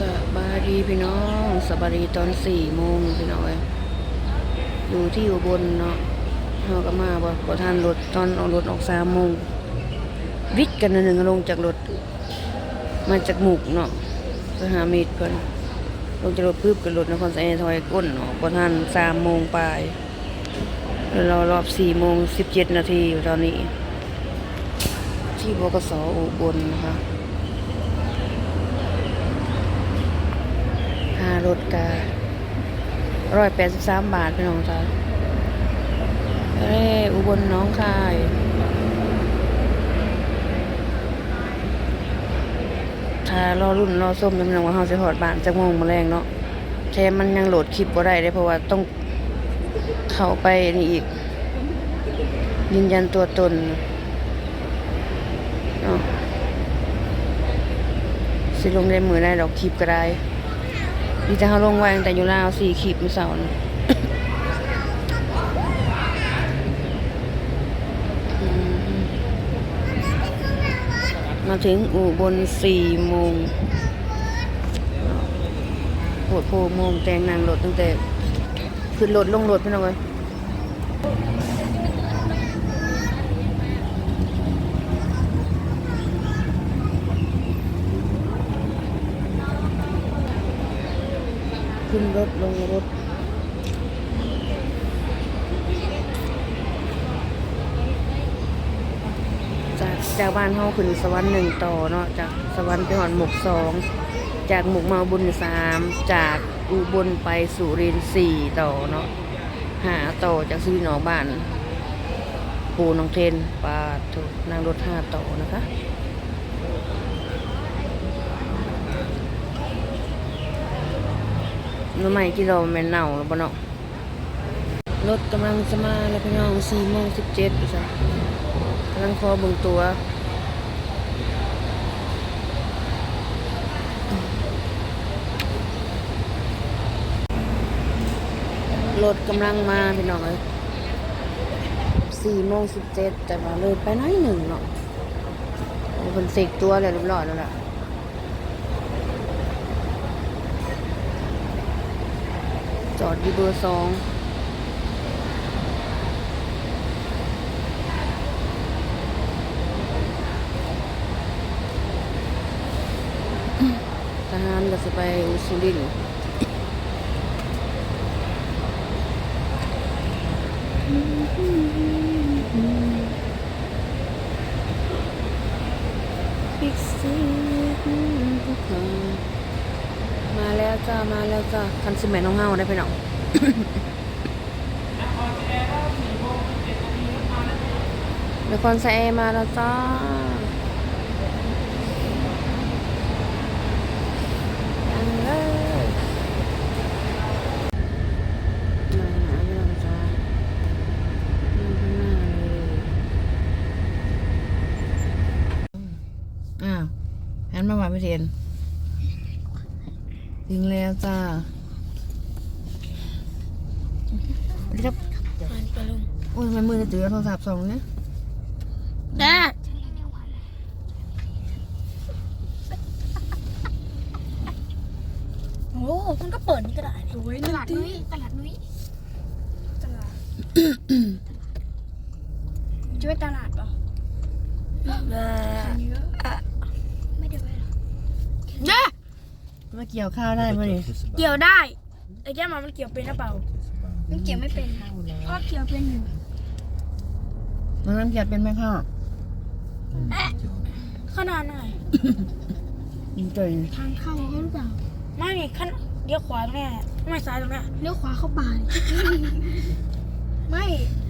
สบายดีพี่น้องสบายดีตอนสี่โมงพี่น้องเอ้ยอยู่ที่อุบลเนาะเราก็มาบ่บ่ทันรถตอนเอารถออกสามโมงวิทย์กันหนึ่งลงจากรถมาจากหมุกเนาะไปหามีดเพิ่นลงจากรถปึ๊บกันรถนครสะเอถอยก้นเนาะบ่ทันสามโมงปลายเรารอบสี่โมงสิบเจ็ดนาทีอยู่ตอนนี้ ที่บกสอุบลนะคะ ค่ารถการ้อยแปดสิบสามบาทพี่น้องจ้าเอ้อุบลน้องคายถ้ารอรุ่นรอส้มพี่น้องว่าเฮาสิหอดบ้านจักโมงมาแรงเนาะแถมมันยังโหลดคลิปบ่ได้เลยเพราะว่าต้องเข้าไปนี่อีก ยืนยันตัวตนเนาะสิลงได้มือได้ดอกคลิปก็ได้ ดีจะเขาลงไว้ตั้งแต่อยู่ลาวสี่ขีดมือเสาร์นมาถึงอู่บนสี่โมงโหดโพโมงแต่งนางรถตั้งแต่ ขึ้นรถลงรถพี่น้องเอ้ย ขึ้นรถลงรถจากจากบ้านเฮาขึ้นสวรรค์หนึ่งต่อเนาะจากสวรรค์ไปหอนหมกสองจากหมกเมาบุญสามจากอุบลไปสุรินทร์สี่ต่อเนาะหาต่อจากสุรินออกบ้านปูนองเทนปาถูกนั่งรถห้าต่อนะคะ น้ำใหม่ที่เราแม่นเน่าแล้วบ่เนาะรถกำลังจะมาแล้วพี่น้องสี่โมงสิบเจ็ดจ้ะกำลังคอเบึงตัวรถกำลังมาพี่น้องเอ้ยสี่โมงสิบเจ็ดแต่ว่าเลยไปไหนอยหนึ่งเนาะเอาเป็นเสกตัวเลยเรียบร้อยแล้วล่ะ จอดที่เบอร์สองทหารก็จะไปอุสุรินทร์พิกซี่ภูเขามา แล้วจ้ามาแล้วจ้าคันซีเมนต์น้องเฮาได้ไปหน่องนครไซเอมาแล้วจ้ายังเลยมาหาเรื่องจ้านั่งข้างหน้าเลยอ้าวหันมว่าไม่เรียน ถึงแล้วจ้าครับโอ้ยทำไมมือจะถือโทรศัพท์สองเนี่ยแดดโอ้มันก็เปิดนี่ก็ได้โอ้ยตลาดนุ้ยตลาดนุ้ยตลาดช่วยตลาดป่ะไม่ได้ไปหรอกเด้ มาเกี่ยวข้าวได้ไหมนี่เกี่ยวได้ไอ้แก้มมันเกี่ยวเป็นหรือเปล่ามันเกี่ยวไม่เป็นพ่อเกี่ยวเป็นอยู่น้องน้ำเกี่ยวเป็นไหมพ่อขนาดไหนยิงเจยทางเข้าเขาหรือเปล่าไม่นี่ขั้นเลี้ยวขวาตรงเนี้ยไม่ซ้ายตรงเนี้ยเลี้ยวขวาเข้าป่าไม่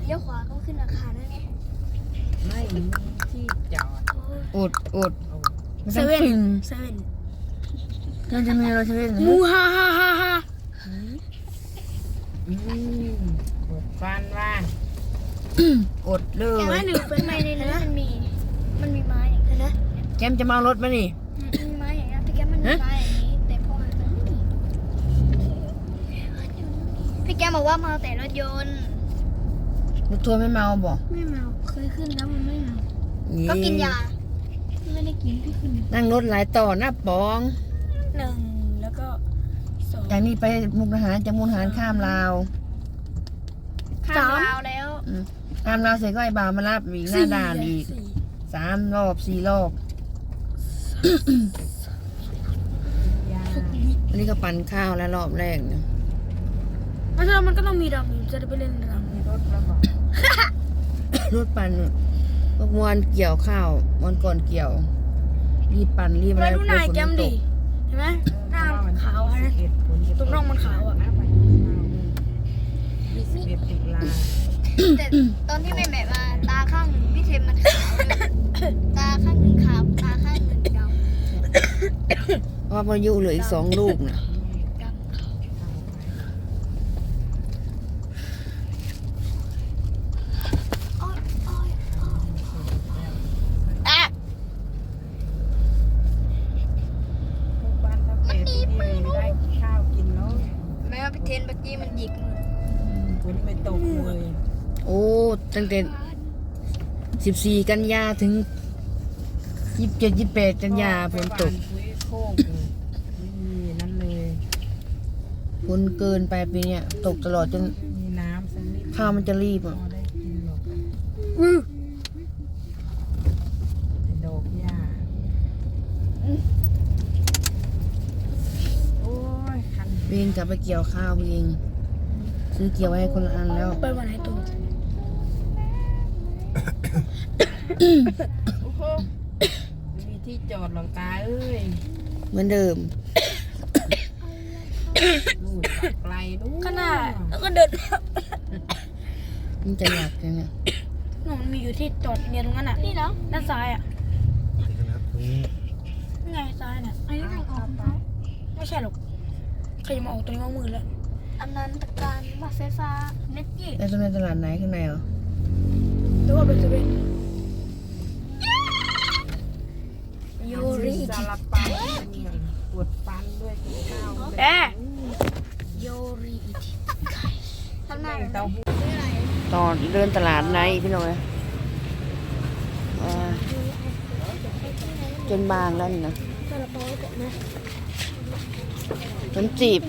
เลี้ยวขวาเขาขึ้นอาคารนั่นไงไม่ที่จอดอดอดไม่เซต้องเว่นพิงเซเว่น เธอจะมีอะไรเซเว่นมูฮ่าฮ่าฮ่าฮ่าอืมกดฟันว่าอดเลอย่างนั้ยนหรือเป็นไม้ในนั้นมันมี มันมีไม้อย่างนี้นะแกมจะมาเอารถมานี่มีไม้อย่างนี้พี่แกมันมีไม้อย่างนี้แต่พ่อมันไม่มีพี่แกบอกว่ามาแต่รถยนต์ รถทัวร์ไม่เมาบอกไม่เมาเคยขึ้นแล้วมันไม่เมาก็กินยา ไม่ได้กินพี่ขึ้นนั่งรถหลายต่อหน้าปอง หนึ่งก็สองจากนี้ไปมุกดาหารจากมุกดาหารข้ามลาวข้ามลาวแล้วอืมข้ามลาวเสร็จก็ไอ้บ่าวมารับอีกหน้าด่านอีกสี่สามรอบสี่รอบยาอันนี้ก็ปั่นข้าวแล้วรอบแรกเนี่ยเพราะฉะนั้นมันก็ต้องมีดำอยู่จะได้ไปเล่นดำมีรถระบอกรถปั่นพวกมวนเกี่ยวข้าวมวนก่อนเกี่ยว รีบปั่นรีบอะไรแล้วดูหน้าฝแก้มตดิก เห็นไหมหน้าขาวอะนะตรงน่องมันขาวอะยี่สิบเอ็ดตุลาแต่ตอนที่แม่แม่มาตาข้างหนึ่งพี่เทมมันขาวเลยตาข้างหนึ่งขาวตาข้างหนึ่งดำเพราะว่าพายุเหลืออีกสองลูกนะ ดำอ้อยอ้อยอ้อยอะ ทุกบ้านถ้าเป็ดที่นี่ได้ข้าวกินแล้ว แม่ว่าพี่เทนเมื่อกี้มันหยิกมือ ฝนไม่ตกเลย โอ้ ตั้งแต่สิบสี่กันยาถึงยี่สิบเจ็ดยี่สิบแปดกันยาฝนตกคุยโคกไม่มีนั่นเลยฝนเกินไปปีเนี้ยตกตลอดจนมีน้ำสักนิดข้าวมันจะรีบพออะได้กินหรอกอื้อดอกหญ้าโอ้ยคันเองกลับไปเกี่ยวข้าวเองซื้อเกี่ยวไว้ให้คนละอันแล้วไปวันไหนตัว โอ้โหไม่มีที่จอดหรอกตาเอ้ยเหมือนเดิม นู่นปักไกลนู่นข้างหน้าแล้วก็เดิน มันจะหนักยังไงหนูมันมีอยู่ที่จอดเนี่ยตรงนั้นอะ นี่เนาะด้านซ้ายอะนี่ไงซ้ายน่ะอันนี้ทางออกไปไม่ใช่หรอกใครจะมาออกตรงนี้มามือแล้วอันนั้นตะการบัตรไฟฟ้าเน็ตยี่แล้วตรงในตลาดไหนข้างในเหรอหรือว่าเป็นเซเว่น อนเดินตลาดในพี่น้อยอ่าจนบางแล้วนี่นะนนะขนมจีบ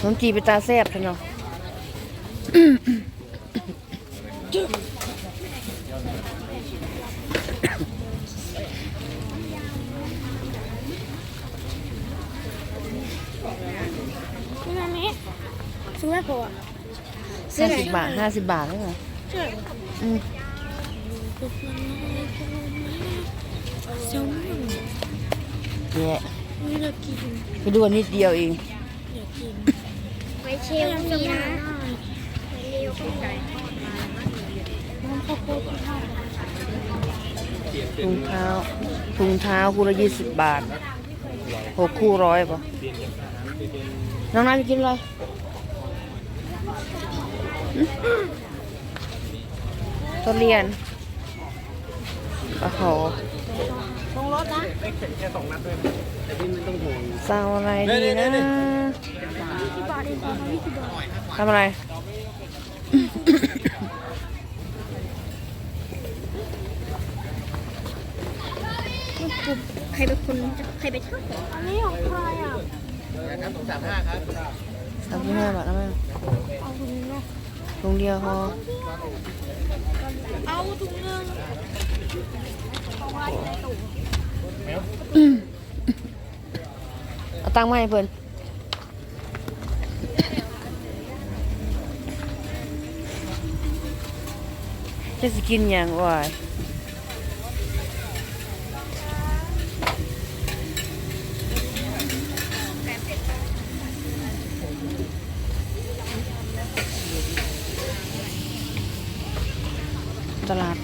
ขนมจีบไปตาแซ่บใช่นาะนี่ไงนี่ ซื้อไม่พออะห้าสิบบาทห้าสิบบาทแล้วเหรอใช่อืมเซลมอนเนี่ยนี่เรากินไปดูอันนิดเดียวเองอยากกินไปเชลซีนะเร็วก็ได้มันข้าวโพดกับข้าวถุงเท้าถุงเท้าคู่ละยี่สิบบาทหกคู่ร้อยป่ะน้องน้ำจะกินอะไร ทุเรียนปลาหอลงรถนะเศร้าอะไรดีนะที่บาทเองตอนนี้ที่บาททำอะไร ใครเป็นคนใครเป็นช่างอันนี้ของใครอะสามสิบห้าบาทแล้วไหมเอาถุงนึงเนาะถุงเดียวพอเอาถุงนึงเอาตังค์มา ให้เพิ่นจะสิกินอย่างวายตล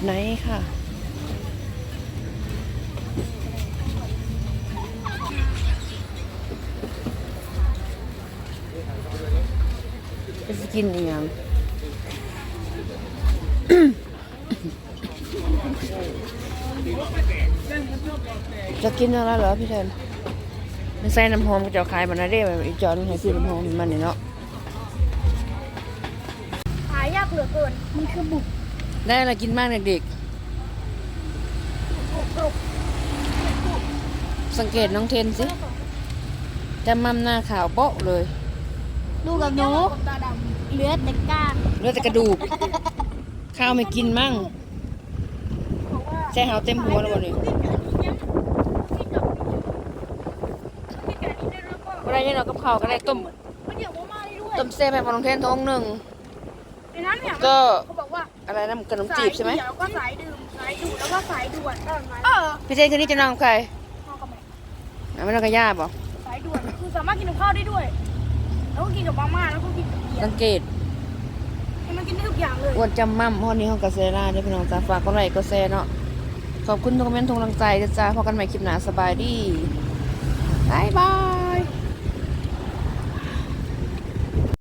ไหนค่ะ จะกินอีหยังจะกินอะไรเหรอพี่เทนใส่น้ำหอมก็จะเอาขายมันนะเด้แบบอีจอนให้ซื้อน้ำหอมมันนี่เนาะหายากเหลือเกิน มันคือบุก ได้อะไรกินบ้างเด็กๆ สังเกตน้องเทนสิจะมั่มหน้าขาวโป๊ะเลย ดูกับหนูตาดำเหลือแต่ก้างเหลือแต่กระดูก ข้าวไม่กินมั่งใช่เฮาเต็มหัวแล้วบ่นี่บ่ได้เนี่ยเรากับข้าวก็ได้ต้มมันเดี๋ยวมาได้ด้วยต้มเส้นให้น้องเทนท้องหนึ่งในนั้นเนี่ยก็เขาบ อกว่าอะไรนะขนมจีบใช่ไหมสายเดี่ยวก็สายดื่มสายดูดแล้วก็สายด่วนเออพี่เทนคืนนี้จะนอนกับใครเอากลับไปอะไม่นอนกับย่าบ่สายด่วนคือสามารถกินกับข้าวได้ด้วย แล้วก็กินกับมาม่าแล้วก็กินกับเบียสัร์งเกตให้มันกินได้ทุกอย่างเลยอ้วนจำมั่มห้อนี้ห้องกาเซล่าเด้อพี่น้องจ้าฝากก็ไลค์ก็แชร์เนาะขอบคุณทุกคอมเมนต์ทุกกำลังใจนะจ้าพบกันใหม่คลิปหน้าสบายดีบายบาย